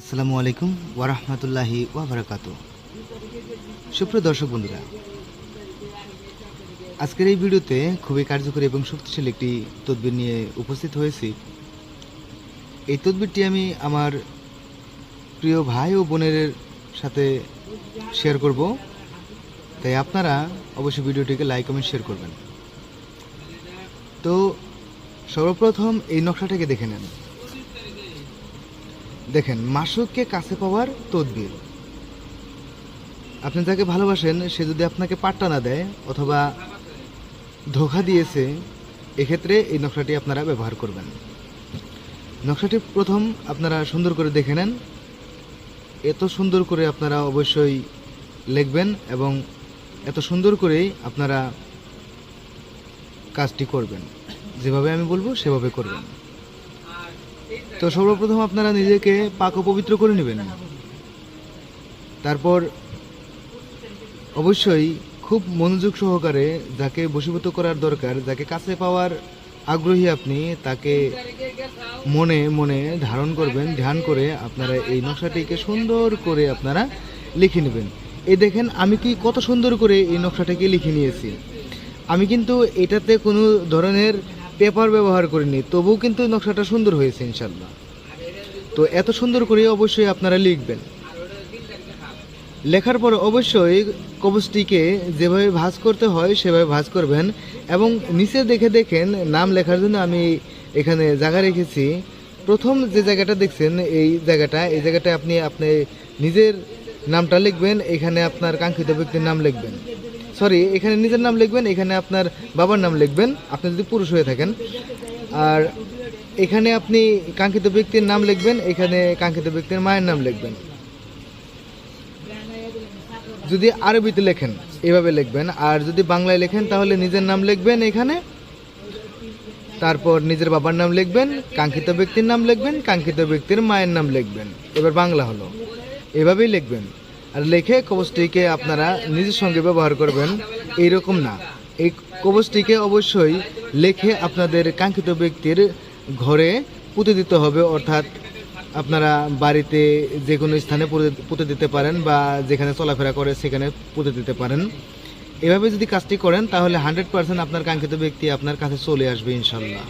আসসালামু আলাইকুম ওয়ারহমতুল্লাহি ওয়াবারাকাত সুপ্রিয় দর্শক বন্ধুরা, আজকের এই ভিডিওতে খুবই কার্যকরী এবং শক্তিশালী একটি তদবির নিয়ে উপস্থিত হয়েছি। এই তদবিরটি আমি আমার প্রিয় ভাই ও বোনের সাথে শেয়ার করব। তাই আপনারা অবশ্যই ভিডিওটিকে লাইক, কমেন্ট, শেয়ার করবেন। তো সর্বপ্রথম এই নকশাটাকে দেখে নেন। দেখেন মাসুককে কাছে পাওয়ার তদবির। আপনি যাকে ভালোবাসেন, সে যদি আপনাকে পাট্টা না দেয় অথবা ধোকা দিয়েছে, এক্ষেত্রে এই নকশাটি আপনারা ব্যবহার করবেন। নকশাটি প্রথম আপনারা সুন্দর করে দেখে নেন। এত সুন্দর করে আপনারা অবশ্যই লিখবেন এবং এত সুন্দর করেই আপনারা কাজটি করবেন। যেভাবে আমি বলব, সেভাবে করবেন। তো সর্বপ্রথম আপনারা নিজেকে পাক পবিত্র করে নেবেন। তারপর অবশ্যই খুব মনোযোগ সহকারে যাকে বশীভূত করার দরকার, যাকে কাছে পাওয়ার আগ্রহী আপনি, তাকে মনে মনে ধারণ করবেন, ধ্যান করে আপনারা এই নকশাটিকে সুন্দর করে আপনারা লিখে নেবেন। এই দেখেন, আমি কি কত সুন্দর করে এই নকশাটাকে লিখে নিয়েছি। আমি কিন্তু এটাতে কোনো ধরনের পেপার ব্যবহার করিনি, তবুও কিন্তু নকশাটা সুন্দর হয়েছে ইনশাল্লাহ তো এত সুন্দর করে অবশ্যই আপনারা লিখবেন। লেখার পর অবশ্যই কবচটিকে যেভাবে ভাঁজ করতে হয়, সেভাবে ভাঁজ করবেন এবং নিচে দেখে দেখেন নাম লেখার জন্য আমি এখানে জায়গা রেখেছি। প্রথম যে জায়গাটা দেখছেন, এই জায়গাটা, এই জায়গাটায় আপনি আপনি নিজের নামটা লিখবেন, এখানে আপনার কাঙ্ক্ষিত ব্যক্তির নাম লিখবেন। সরি এখানে নিজের নাম লিখবেন, এখানে আপনার বাবার নাম লিখবেন। আপনি যদি পুরুষ হয়ে থাকেন। আর এখানে আপনি কাঙ্ক্ষিত ব্যক্তির নাম লিখবেন, এখানে কাঙ্ক্ষিত ব্যক্তির মায়ের নাম লিখবেন। যদি আরবিতে লেখেন, এভাবে লিখবেন। আর যদি বাংলায় লেখেন, তাহলে নিজের নাম লিখবেন এখানে। তারপর নিজের বাবার নাম লিখবেন, কাঙ্ক্ষিত ব্যক্তির নাম লিখবেন, কাঙ্ক্ষিত ব্যক্তির মায়ের নাম লিখবেন। এবার বাংলা হলো। এভাবেই লিখবেন। আর লেখে কবচটিকে আপনারা নিজের সঙ্গে ব্যবহার করবেন, এইরকম না। এই কবচটিকে অবশ্যই লেখে আপনাদের কাঙ্ক্ষিত ব্যক্তির ঘরে পুঁতে দিতে হবে, অর্থাৎ আপনারা বাড়িতে যে কোনো স্থানে পুঁতে দিতে পারেন বা যেখানে চলাফেরা করে সেখানে পুঁতে দিতে পারেন। এভাবে যদি কাজটি করেন, তাহলে হান্ড্রেড পার্সেন্ট আপনার কাঙ্ক্ষিত ব্যক্তি আপনার কাছে চলে আসবে, ইনশাল্লাহ।